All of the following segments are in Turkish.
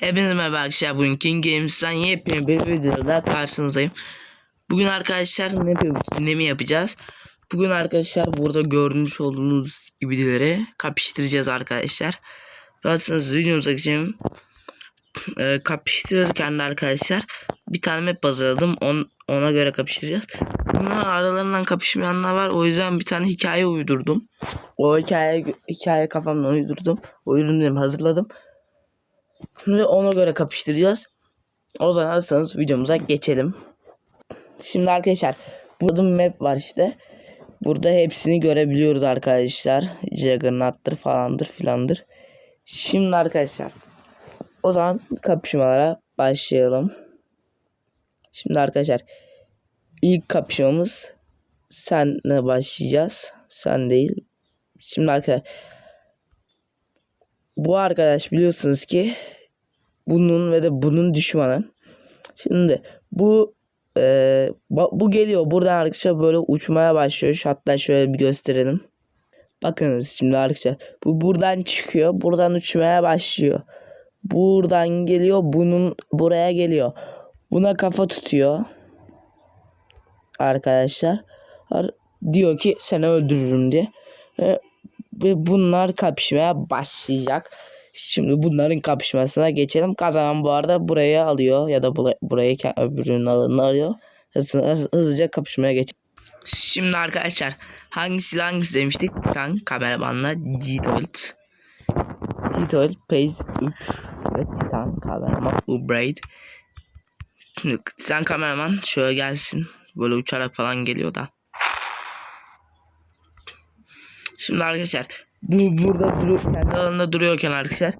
Hepinize merhaba arkadaşlar. Bugün King Games'ten yepyeni bir videoda karşınızdayım. Bugün arkadaşlar ne, yap- ne mi yapacağız? Bugün arkadaşlar burada görmüş olduğunuz gibileri kapıştıracağız arkadaşlar. Fakat videomuza geçelim. Ee, kapıştırırken de arkadaşlar bir tane map hazırladım. On, ona göre kapıştıracağız. Bunlar aralarından kapışmayanlar var. O yüzden bir tane hikaye uydurdum. O hikaye hikaye kafamdan uydurdum. Uydurdum dedim, hazırladım. Şimdi ona göre kapıştıracağız. O zaman hazırsanız videomuza geçelim. Şimdi arkadaşlar burada map var işte. Burada hepsini görebiliyoruz arkadaşlar. Juggernaut'tır falandır filandır. Şimdi arkadaşlar o zaman kapışmalara başlayalım. Şimdi arkadaşlar ilk kapışmamız senle başlayacağız. Sen değil. Şimdi arkadaşlar bu arkadaş biliyorsunuz ki bunun ve de bunun düşmanı. Şimdi bu e, bu geliyor buradan arkadaşlar böyle uçmaya başlıyor. Hatta şöyle bir gösterelim. Bakınız şimdi arkadaşlar bu buradan çıkıyor. Buradan uçmaya başlıyor. Buradan geliyor. Bunun buraya geliyor. Buna kafa tutuyor. Arkadaşlar Ar- diyor ki seni öldürürüm diye. Ve ve bunlar kapışmaya başlayacak. Şimdi bunların kapışmasına geçelim. Kazanan bu arada buraya alıyor ya da bura- burayı ke- öbürünün alanını arıyor. Hızlı, hız- hızlıca kapışmaya geç. Şimdi arkadaşlar hangisi hangisi demiştik? Titan kameramanla G-Toilet. G-Toilet Pace 3 ve Titan kameraman Ubraid. Şimdi Titan kameraman şöyle gelsin. Böyle uçarak falan geliyor da. Şimdi arkadaşlar bu burada duruyor kendi alanında duruyorken arkadaşlar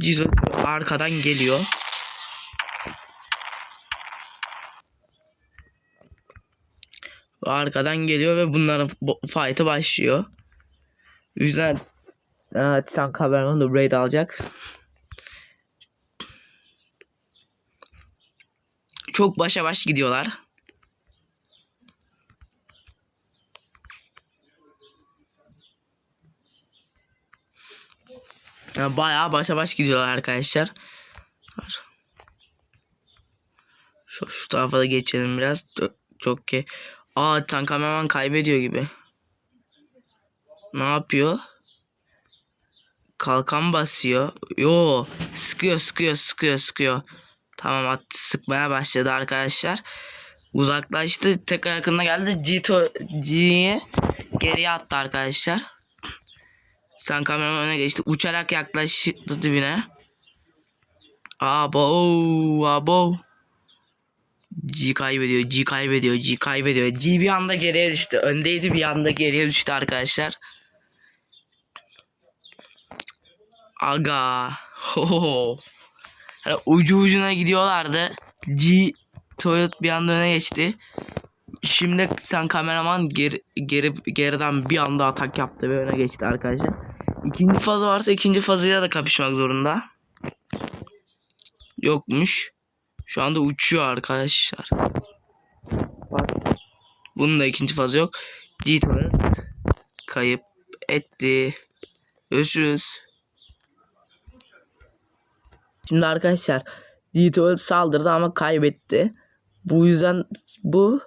Cizo arkadan geliyor. Arkadan geliyor ve bunların fight'ı başlıyor. O yüzden e, Titan Cameron da raid alacak. Çok başa baş gidiyorlar. Yani bayağı başa baş gidiyorlar arkadaşlar. Şu, şu tarafa da geçelim biraz. Çok, ki. Aa tankamerman kaybediyor gibi. Ne yapıyor? Kalkan basıyor. Yo sıkıyor sıkıyor sıkıyor sıkıyor. Tamam at sıkmaya başladı arkadaşlar. Uzaklaştı. Tekrar yakınına geldi. G'ye geriye attı arkadaşlar. Sen kameraman öne geçti. Uçarak yaklaştı dibine. Abo, abo. G kaybediyor, G kaybediyor, G kaybediyor. G bir anda geriye düştü. Öndeydi bir anda geriye düştü arkadaşlar. Aga. Ho. Yani ucu ucuna gidiyorlardı. G Toilet bir anda öne geçti. Şimdi sen kameraman geri, geri, geriden bir anda atak yaptı ve öne geçti arkadaşlar. İkinci fazı varsa ikinci fazıyla da kapışmak zorunda. Yokmuş. Şu anda uçuyor arkadaşlar. Bak. Bunun da ikinci fazı yok. G-Torrent kayıp etti. Görüşürüz. Şimdi arkadaşlar G-Torrent saldırdı ama kaybetti. Bu yüzden bu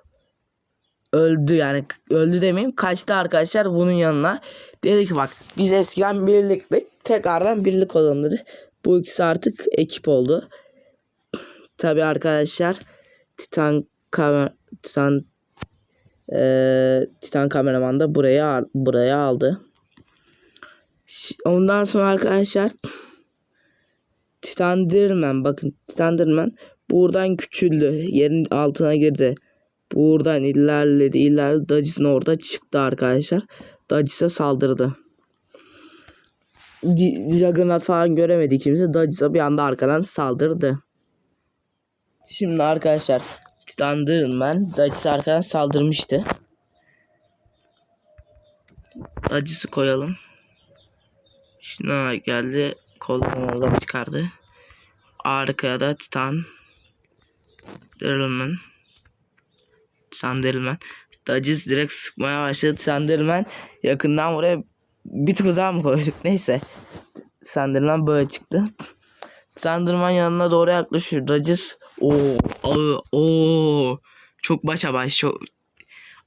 öldü yani öldü demeyeyim kaçtı arkadaşlar bunun yanına. Dedi ki bak biz eskiden birliktik tekrardan birlik olalım dedi. Bu ikisi artık ekip oldu. Tabi arkadaşlar Titan kamer Titan eee Titan kameraman da buraya buraya aldı. Ondan sonra arkadaşlar Titan Dirman bakın Titan Dirman buradan küçüldü. Yerin altına girdi. Buradan ilerledi ilerledi. Dajis'in orada çıktı arkadaşlar. Dajis'e saldırdı. Juggernaut falan göremedi kimse. Dajis'e bir anda arkadan saldırdı. Şimdi arkadaşlar Titan Dirman Dajis'e arkadan saldırmıştı. Dajis'i koyalım. Şimdi geldi. Kolunu oradan çıkardı. Arkaya da Titan Dirman Sandelman. Dajis direkt sıkmaya başladı. Sandelman yakından buraya bir tuzağa mı koyduk neyse. Sandelman böyle çıktı. Sandırman yanına doğru yaklaşıyor. Oo, ağı, oo. Çok başa baş. Çok...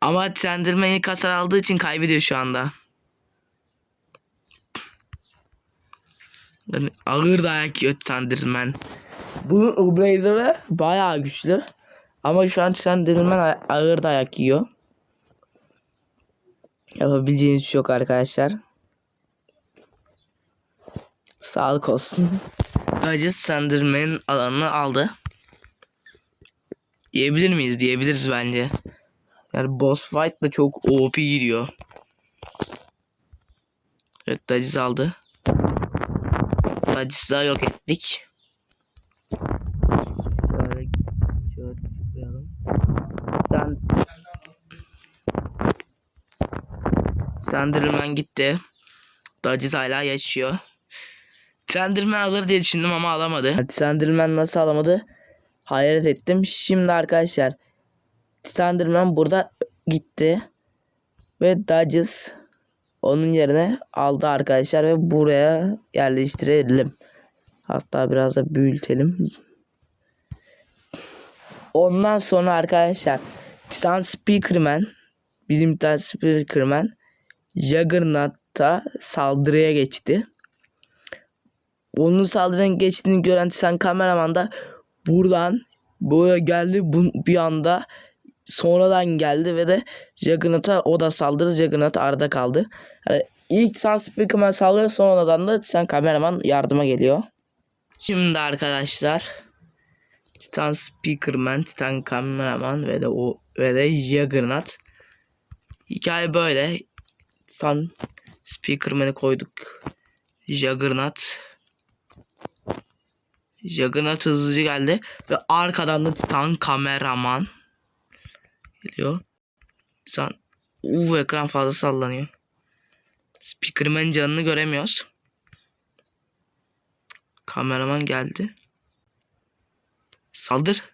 Ama Sandırman ilk hasar aldığı için kaybediyor şu anda. Yani ağır dayak yiyor Sandırman. Bunun Ublader'ı bayağı güçlü. Ama şu an Sandırman ağır dayak yiyor. Yapabileceğiniz şey yok arkadaşlar. Sağlık olsun. Acı Slenderman'in alanını aldı. Diyebilir miyiz? Diyebiliriz bence. Yani boss fight da çok OP giriyor. Evet Daciz aldı. Daciz daha yok ettik. Şöyle, şöyle tıklayalım. Sen... Slenderman gitti. Daciz hala yaşıyor. Slenderman alır diye düşündüm ama alamadı. Slenderman nasıl alamadı? Hayret ettim. Şimdi arkadaşlar Slenderman burada gitti. Ve Dodges onun yerine aldı arkadaşlar ve buraya yerleştirelim. Hatta biraz da büyütelim. Ondan sonra arkadaşlar Titan Speakerman bizim Titan Speakerman Juggernaut'a saldırıya geçti onun saldırının geçtiğini gören sen kameraman da buradan böyle geldi bu, bir anda sonradan geldi ve de Juggernaut'a o da saldırdı Juggernaut arada kaldı. Yani ilk sen Speakerman saldırı sonradan da sen kameraman yardıma geliyor. Şimdi arkadaşlar Titan Speakerman, Titan Kameraman ve de o ve de Juggernaut. Hikaye böyle. Titan Speakerman'ı koyduk. Juggernaut Juggernaut hızlıca geldi. Ve arkadan da Titan kameraman. Geliyor. Titan. Uuu ekran fazla sallanıyor. Speakerman canını göremiyoruz. Kameraman geldi. Saldır.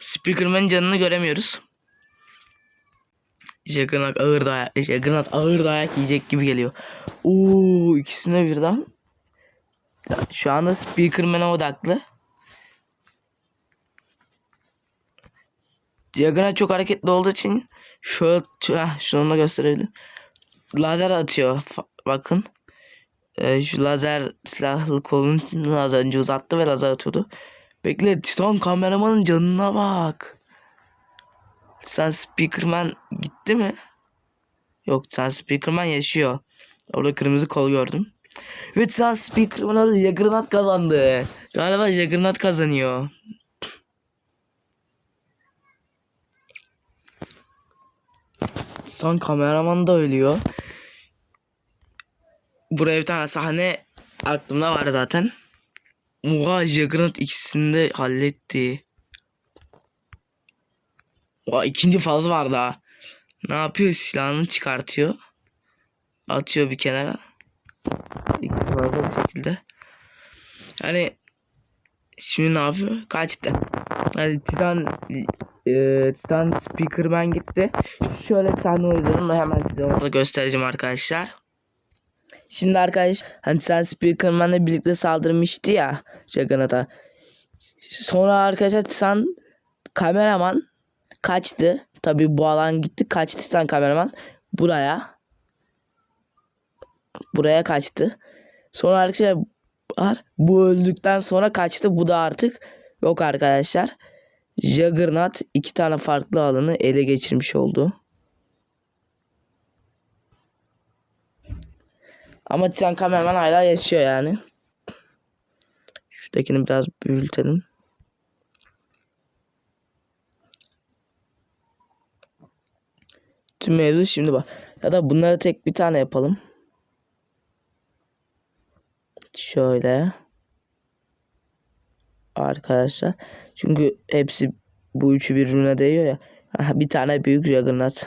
Speakerman canını göremiyoruz. Juggernaut ağır dayak, Juggernaut ağır dayak yiyecek gibi geliyor. Oo ikisine birden. Şu anda Speakerman'a odaklı. Juggernaut çok hareketli olduğu için şöyle heh, şunu da gösterebilirim. Lazer atıyor. Bakın. Ee, şu lazer silahlı kolunu az önce uzattı ve lazer atıyordu. Bekle Titan kameramanın canına bak. Sen Speakerman gitti mi? Yok sen Speakerman yaşıyor. Orada kırmızı kol gördüm. Evet sen Speakerman orada Juggernaut kazandı. Galiba Juggernaut kazanıyor. Son kameraman da ölüyor. Buraya bir tane sahne aklımda var zaten. Oha Juggernaut ikisini de halletti. Oha ikinci faz var daha. Ne yapıyor? Silahını çıkartıyor. Atıyor bir kenara. İki fazla bu şekilde. Yani şimdi ne yapıyor? Kaçtı. Yani Titan e, Titan Speakerman gitti. Şöyle bir tane uydurdum hemen size orada göstereceğim arkadaşlar. Şimdi arkadaş hani sen Speakerman'la birlikte saldırmıştı ya Juggernaut'a. Sonra arkadaşlar Titan kameraman kaçtı. Tabii bu alan gitti. Kaçtı Titan kameraman buraya. Buraya kaçtı. Sonra arkadaşlar bu öldükten sonra kaçtı. Bu da artık yok arkadaşlar. Juggernaut iki tane farklı alanı ele geçirmiş oldu. Ama Titan kameraman hala yaşıyor yani. Şuradakini biraz büyütelim. Tüm mevzu şimdi bak. Ya da bunları tek bir tane yapalım. Şöyle. Arkadaşlar. Çünkü hepsi bu üçü birbirine değiyor ya. Bir tane büyük Juggernaut.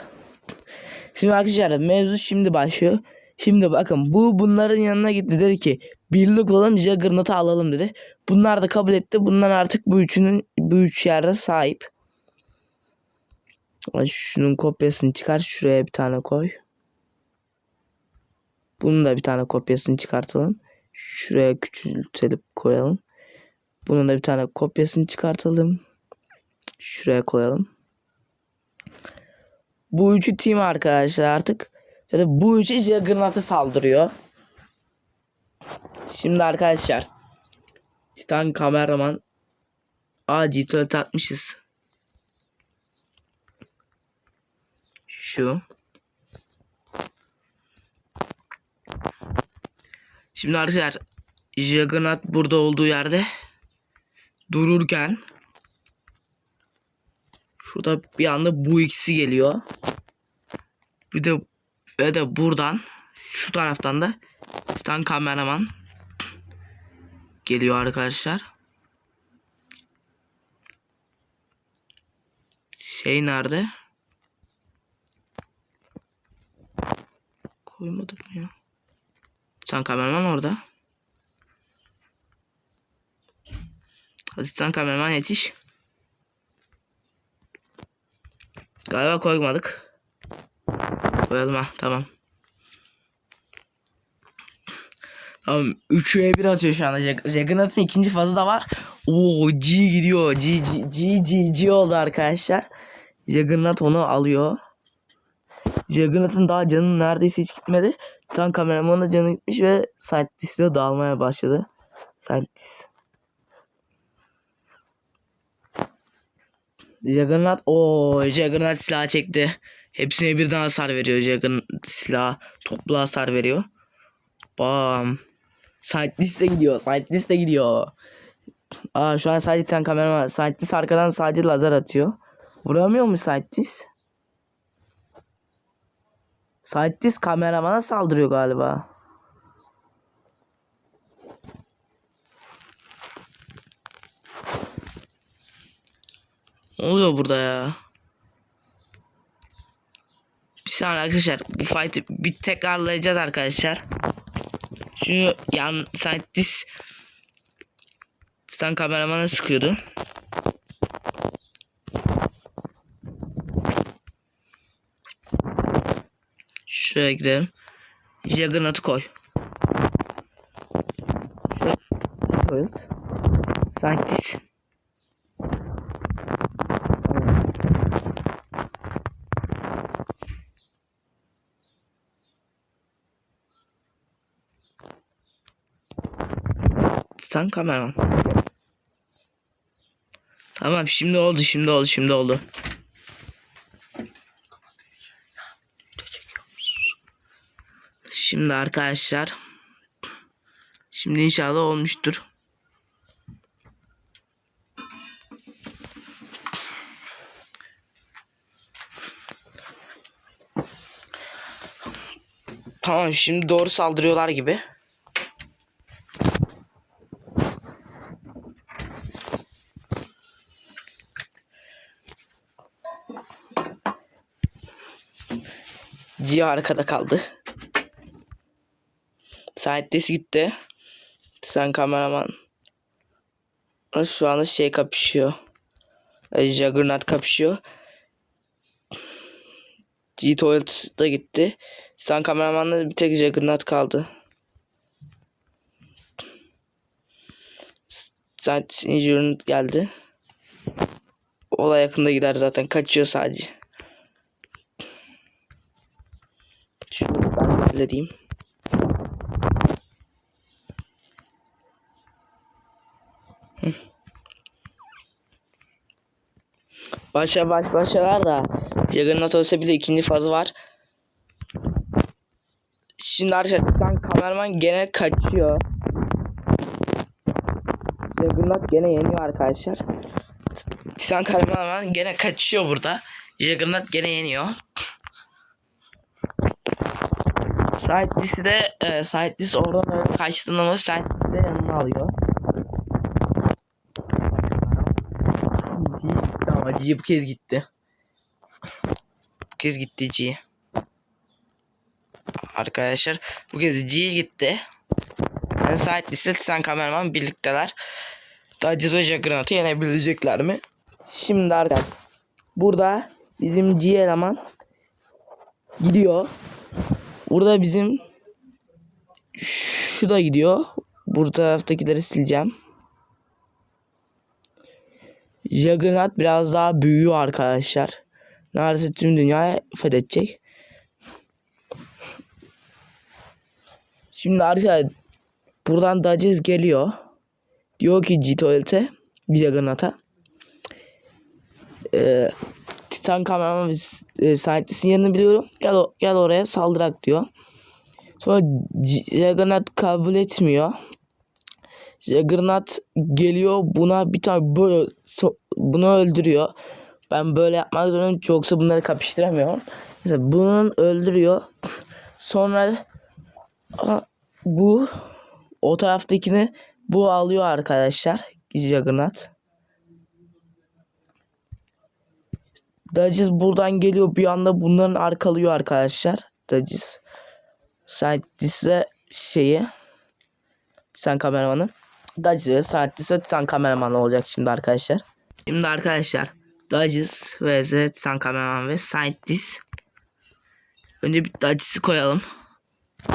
Şimdi arkadaşlar mevzu şimdi başlıyor. Şimdi bakın bu bunların yanına gitti dedi ki birlik olalım Juggernaut'u alalım dedi. Bunlar da kabul etti. Bunlar artık bu üçünün bu üç yerde sahip. Şunun kopyasını çıkar şuraya bir tane koy. Bunun da bir tane kopyasını çıkartalım. Şuraya küçültelim koyalım. Bunun da bir tane kopyasını çıkartalım. Şuraya koyalım. Bu üçü team arkadaşlar artık. Ya da bu üçü Juggernaut'a saldırıyor. Şimdi arkadaşlar. Titan kameraman. Aa G4 atmışız. Şu. Şimdi arkadaşlar Juggernaut burada olduğu yerde dururken şurada bir anda bu ikisi geliyor. Bir de ve de buradan şu taraftan da Stan kameraman geliyor arkadaşlar. Şey nerede? Koymadım ya. Stan kameraman orada. Stan kameraman yetiş. Galiba koymadık. Koyalım ha tamam. Tamam 3'e 1 atıyor şu anda. Jag- Juggernaut'un ikinci fazı da var. Oo G gidiyor. G G G G, G oldu arkadaşlar. Juggernaut onu alıyor. Juggernaut'un daha canı neredeyse hiç gitmedi. Tam kameramanın da canı gitmiş ve Scientist de dağılmaya başladı. Scientist. Juggernaut o Juggernaut silah çekti. Hepsine birden hasar veriyor Juggernaut silah toplu hasar veriyor. Bam. Scientist de gidiyor. Scientist de gidiyor. Aa şu an sadece tane kameraman. Scientist arkadan sadece lazer atıyor. Vuramıyor mu Scientist? Scientist kameramana saldırıyor galiba. Ne oluyor burada ya? Saniye arkadaşlar. Bu fight'ı bir tekrarlayacağız arkadaşlar. Şu yan scientist Stan kameramana sıkıyordu. Şuraya gidelim. Juggernaut'u koy. Şuraya koyuyoruz. Scientist. Sen kameraman. Tamam şimdi oldu şimdi oldu şimdi oldu. Şimdi arkadaşlar. Şimdi inşallah olmuştur. Tamam şimdi doğru saldırıyorlar gibi. Cia arkada kaldı. Scientist gitti. Sen kameraman. Şu anda şey kapışıyor. E, Juggernaut kapışıyor. G Toilet da gitti. Sen kameramanla bir tek Juggernaut kaldı. Scientist Juggernaut geldi. Olay yakında gider zaten. Kaçıyor sadece. Halledeyim. Hı. Başa baş başalar da Juggernaut olsa bile ikinci fazı var. Şimdi arkadaşlar kameraman gene kaçıyor. Juggernaut gene yeniyor arkadaşlar. Titan kameraman gene kaçıyor burada. Juggernaut gene yeniyor. Scientist'i de e, Scientist oradan öyle kaçtığında ama Scientist'i de yanına alıyor. G, tamam G bu kez gitti. Bu kez gitti G. Arkadaşlar bu kez G gitti. Yani Scientist'le sen kameraman birlikteler. Daha Cizo Juggernaut'u yenebilecekler mi? Şimdi arkadaşlar burada bizim G eleman gidiyor. Burada bizim Şu da gidiyor. Bu taraftakileri sileceğim. Juggernaut biraz daha büyüyor arkadaşlar. Neredeyse tüm dünyayı fethedecek. Şimdi arkadaşlar buradan Dodges geliyor. Diyor ki G-Tuvalet'e Juggernaut'a. Ee, Titan kameraman ve e, Scientist'in yerini biliyorum. Gel, o- gel oraya saldırak diyor. Sonra Juggernaut kabul etmiyor. Juggernaut geliyor buna bir tane böyle so- bunu öldürüyor. Ben böyle yapmak zorundayım yoksa bunları kapıştıramıyorum. Mesela bunun öldürüyor. Sonra Aa, bu o taraftakini bu alıyor arkadaşlar. Juggernaut. Dodges buradan geliyor bir anda bunların arkalıyor arkadaşlar. Dodges. Scientist'e şeyi sen kameramanı. Dodges ve Scientist'e sen kameraman olacak şimdi arkadaşlar. Şimdi arkadaşlar Dodges vs sen kameraman ve Scientist. Önce bir Dodges'i koyalım.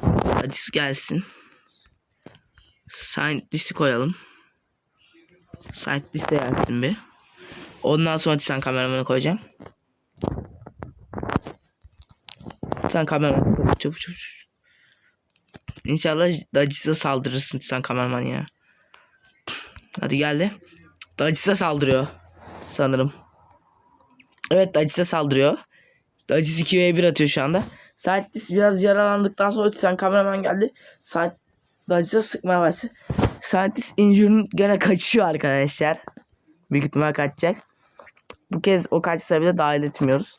Dodges gelsin. Scientist'i koyalım. Scientist de gelsin bir. Ondan sonra sen kameramanı koyacağım. Sen kameraman çabuk çabuk çabuk. İnşallah Dodges'e saldırırsın sen kameraman ya. Hadi geldi. Dodges'e saldırıyor. Sanırım. Evet Dodges'e saldırıyor. Dodges 2 v 1 atıyor şu anda. Scientist biraz yaralandıktan sonra sen kameraman geldi. Scientist Dodges'e sıkmaya başladı. Scientist injure'ın gene kaçıyor arkadaşlar. Büyük ihtimal kaçacak. Bu kez o kaçsa bile dahil etmiyoruz.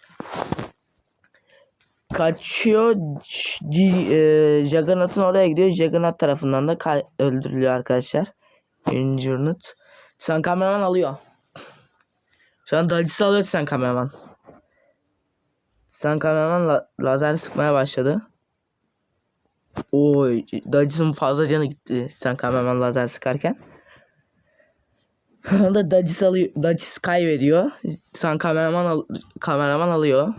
Kaçıyor. E, Juggernaut'un oraya gidiyor. Juggernaut tarafından da öldürülüyor arkadaşlar. Injured. Sen kameraman alıyor. Şu an Dodges'i alıyor sen kameraman. Sen kameraman la- lazer sıkmaya başladı. Oy, Dodges'in fazla canı gitti sen kameraman lazer sıkarken. Da Dodges alıyor, Dodges kaybediyor. Sen kameraman al, kameraman alıyor.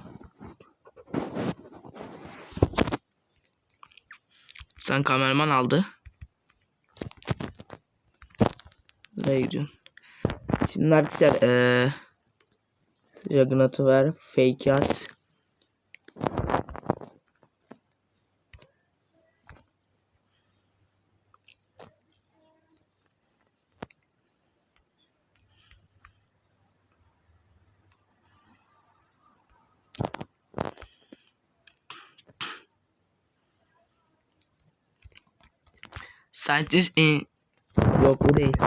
Sen kameraman aldı. Nereye gidiyorsun? Şimdi arkadaşlar eee Juggernaut'u ver. Fake at. Scientist in... Yok bu değil.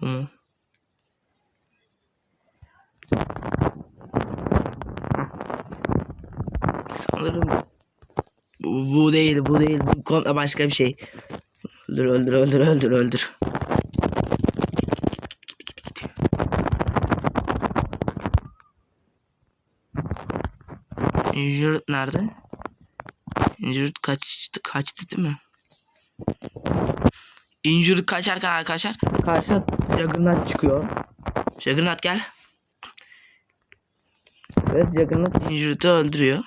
Bu mu? Sanırım bu, bu değil bu değil bu komple başka bir şey. Öldür öldür öldür öldür öldür. Injured nerede? Injured kaçtı kaçtı değil mi? Injured kaçarken arkadaşlar karşına Juggernaut çıkıyor. Juggernaut gel. Evet Juggernaut Injured'ı öldürüyor.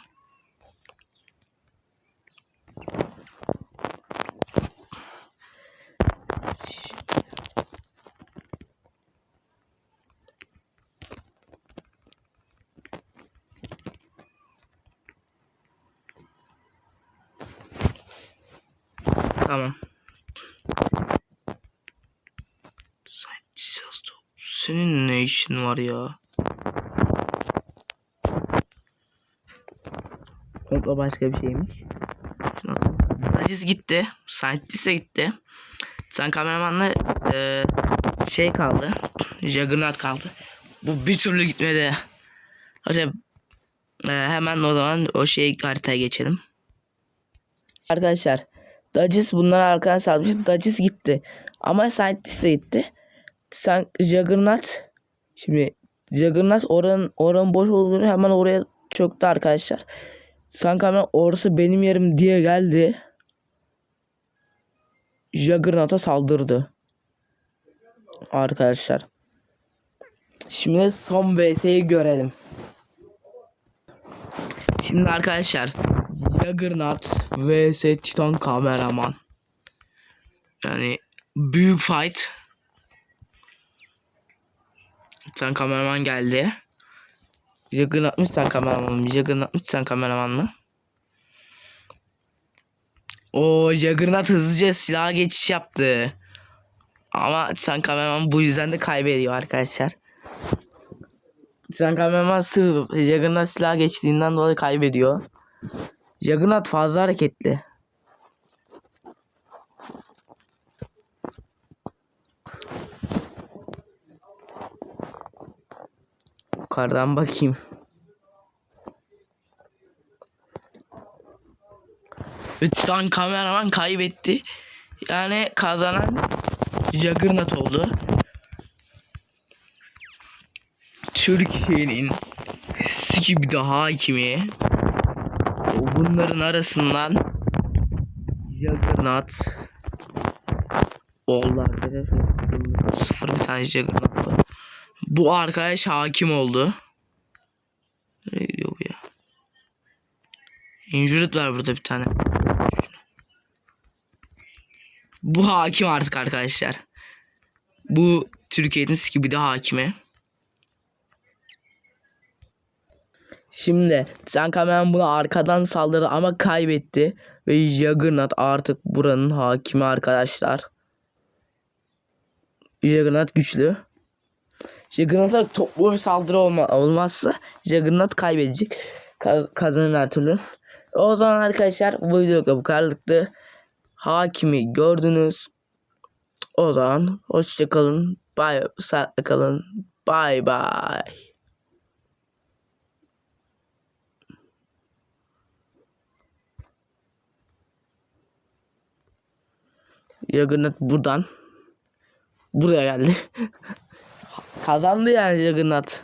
Tamam. Sen- Senin ne işin var ya? Komple başka bir şeymiş. Aciz gitti. Scientist de gitti. Sen kameramanla eee, şey kaldı. Juggernaut kaldı. Bu bir türlü gitmedi. Hadi eee, hemen o zaman o şey haritaya geçelim. Arkadaşlar Dodges bunları arkadan salmış. Dodges gitti. Ama Scientist de gitti. Sen Juggernaut şimdi Juggernaut oranın oranın boş olduğunu hemen oraya çöktü arkadaşlar. Sanki hemen orası benim yerim diye geldi. Juggernaut'a saldırdı. Arkadaşlar. Şimdi son VS'yi görelim. Şimdi arkadaşlar Juggernaut vs Titan kameraman. Yani büyük fight. Titan kameraman geldi. Juggernaut mı Titan kameraman mı? Juggernaut mı Titan kameraman mı? O Juggernaut hızlıca silaha geçiş yaptı. Ama Titan kameraman bu yüzden de kaybediyor arkadaşlar. Titan kameraman sırf Juggernaut silaha geçtiğinden dolayı kaybediyor. Juggernaut fazla hareketli. Yukarıdan bakayım. Lütfen kameraman kaybetti. Yani kazanan Juggernaut oldu. Türkiye'nin gibi daha hakimi bunların arasından Juggernaut arkadaşlar. Sıfır bir tane Juggernaut var. Bu arkadaş hakim oldu. Ne diyor bu ya? Injured var burada bir tane. Bu hakim artık arkadaşlar. Bu Türkiye'nin gibi de hakimi. Şimdi sen kameraman buna arkadan saldırdı ama kaybetti. Ve Juggernaut artık buranın hakimi arkadaşlar. Juggernaut güçlü. Juggernaut'a toplu bir saldırı olma, olmazsa Juggernaut kaybedecek. Kaz- kazanır her türlü. O zaman arkadaşlar bu videoda bu kadarlıktı. Hakimi gördünüz. O zaman hoşça kalın. Bay sağlıkla kalın. Bay bay. Juggernaut buradan buraya geldi. Kazandı yani Juggernaut.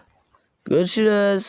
Görüşürüz.